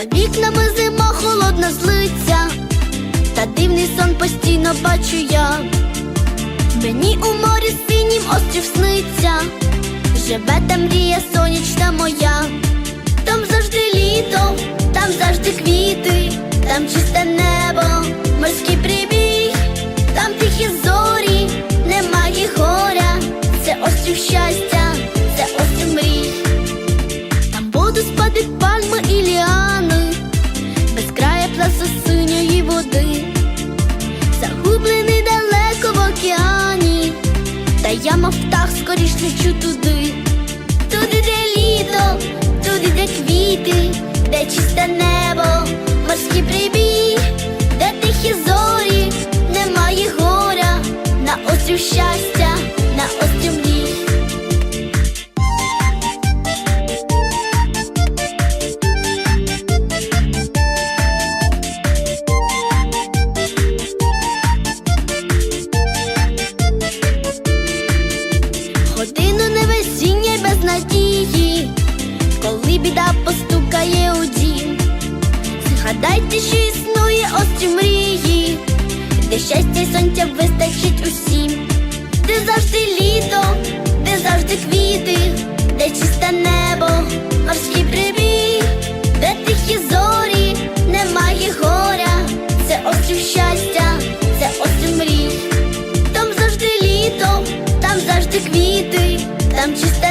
За вікнами зима холодна злиться, та дивний сон постійно бачу я. Мені у морі синім острів сниться, живе та мрія сонячна моя. Там завжди літо, там завжди квіти, там чисте небо, морський прибій, там тихі зорі, немає горя, це острів щастя, та я мав птах скоріш лечу туди, туди, де літо, туди, де квіти, де чисте небо, морський прибій, де тихі зорі, немає горя, на острів щастя, біда постукає у дім, згадайте, що існує острі мрії, де щастя й сонця вистачить усім, де завжди літо, де завжди квіти, де чисте небо, морський прибіг, де тихі зорі, немає горя, це острів щастя, це острів мрій, там завжди літо, там завжди квіти, там чисте.